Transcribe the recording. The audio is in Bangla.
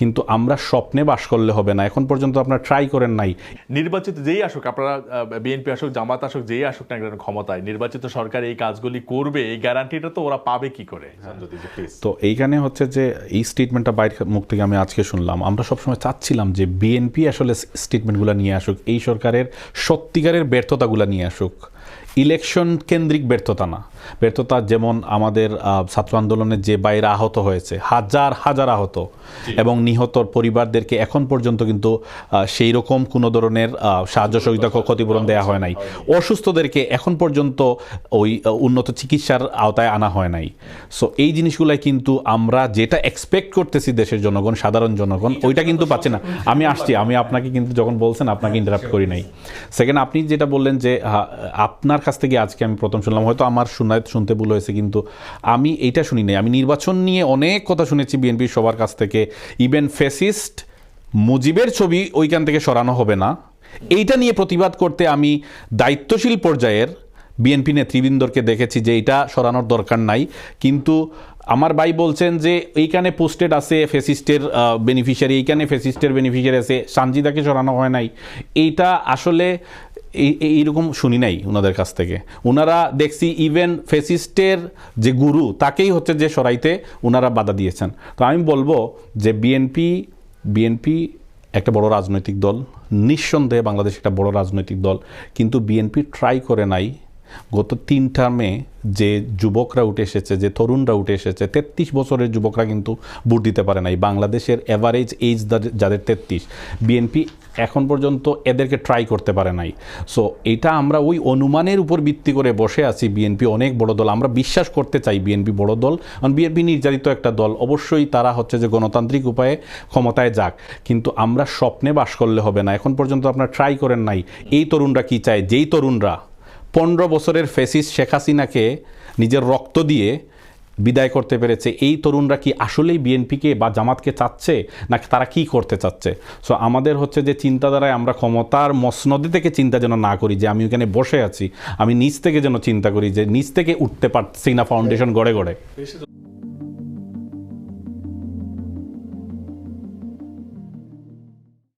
কিন্তু আমরা স্বপ্নে বাস করলে হবে না। এখন পর্যন্ত আপনারা ট্রাই করেন নাই। নির্বাচিত যেই আসুক আপনারা বিএনপি আসুক জামাত আসুক যেই আসুক না কেন ক্ষমতায় নির্বাচিত সরকার এই কাজগুলি করবে এই গ্যারান্টিটা তো ওরা পাবে কি করে। তো এইখানে হচ্ছে যে এই স্টেটমেন্টটা বাইরের মুখ থেকে আমি আজকে শুনলাম। আমরা সবসময় চাচ্ছিলাম যে বিএনপি আসলে স্টেটমেন্টগুলো নিয়ে আসুক এই সরকারের সত্যিকারের ব্যর্থতাগুলো নিয়ে আসুক। ইলেকশন কেন্দ্রিক ব্যর্থতা না। ব্যর্থতা যেমন আমাদের ছাত্র আন্দোলনে যে বাইরে আহত হয়েছে হাজার হাজার আহত এবং নিহতর পরিবারদেরকে এখন পর্যন্ত কিন্তু সেই রকম কোনো ধরনের সাহায্য সহযোগিতা ক্ষতিপূরণ দেওয়া হয় নাই। অসুস্থদেরকে এখন পর্যন্ত ওই উন্নত চিকিৎসার আওতায় আনা হয় নাই। সো এই জিনিসগুলাই কিন্তু আমরা যেটা এক্সপেক্ট করতেছি দেশের জনগণ সাধারণ জনগণ ওইটা কিন্তু পাচ্ছে না। আমি আসছি আমি আপনাকে কিন্তু যখন বলছেন আপনাকে ইন্টারাপ্ট করি নাই। সেকেন্ড আপনি যেটা বললেন যে আপনার কাছ থেকে আজকে আমি প্রথম শুনলাম। হয়তো আমার শোনায় শুনতে ভুল হয়েছে, কিন্তু আমি এইটা শুনি নাই। আমি নির্বাচন নিয়ে অনেক কথা শুনেছি বিএনপির সবার কাছ থেকে। ইভেন ফেসিস্ট মুজিবের ছবি ওইখান থেকে সরানো হবে না। এইটা নিয়ে প্রতিবাদ করতে আমি দায়িত্বশীল পর্যায়ের বিএনপি নেতৃবৃন্দকে দেখেছি যে এটা সরানোর দরকার নাই। কিন্তু আমার ভাই বলছেন যে এইখানে পোস্টেড আছে ফেসিস্টের বেনিফিশিয়ারি এইখানে ফেসিস্টের বেনিফিশিয়ারি আছে। সানজিদাকে সরানো হয় নাই। এইটা আসলে এই এই- এইরকম শুনি নাই ওনাদের কাছ থেকে। ওনারা দেখছি ইভেন ফেসিস্টের যে গুরু, তাকেই হচ্ছে যে সরাইতে ওনারা বাধা দিয়েছেন। তো আমি বলব যে বিএনপি বিএনপি একটা বড় রাজনৈতিক দল, নিঃসন্দেহে বাংলাদেশ একটা বড় রাজনৈতিক দল, কিন্তু বিএনপি ট্রাই করে নাই গত তিন টার্মে যে যুবকরা উঠে এসেছে, যে তরুণরা উঠে এসেছে, তেত্রিশ বছরের যুবকরা কিন্তু ভোট দিতে পারে নাই। বাংলাদেশের এভারেজ এইজ যাদের তেত্রিশ বিএনপি এখন পর্যন্ত এদেরকে ট্রাই করতে পারে নাই। সো এটা আমরা ওই অনুমানের উপর ভিত্তি করে বসে আছি বিএনপি অনেক বড় দল। আমরা বিশ্বাস করতে চাই বিএনপি বড় দল। কারণ বিএনপি নির্যাতিত একটা দল। অবশ্যই তারা হচ্ছে যে গণতান্ত্রিক উপায়ে ক্ষমতায় যাক। কিন্তু আমরা স্বপ্নে বাস করলে হবে না। এখন পর্যন্ত আপনারা ট্রাই করেন নাই। এই তরুণরা কি চায়? যেই তরুণরা পনেরো বছরের ফেসিস শেখ হাসিনাকে নিজের রক্ত দিয়ে বিদায় করতে পেরেছে। এই তরুণরা কি আসলেই বিএনপিকে বা জামাতকে চাচ্ছে না তারা কি করতে চাচ্ছে? সো আমাদের হচ্ছে যে চিন্তাধারায় আমরা ক্ষমতার মসনদে থেকে চিন্তা যেন না করি, যে আমি ওখানে বসে আছি, আমি নিচ থেকে যেন চিন্তা করি, যে নিচ থেকে উঠতে পারছি না ফাউন্ডেশন গড়ে গড়ে।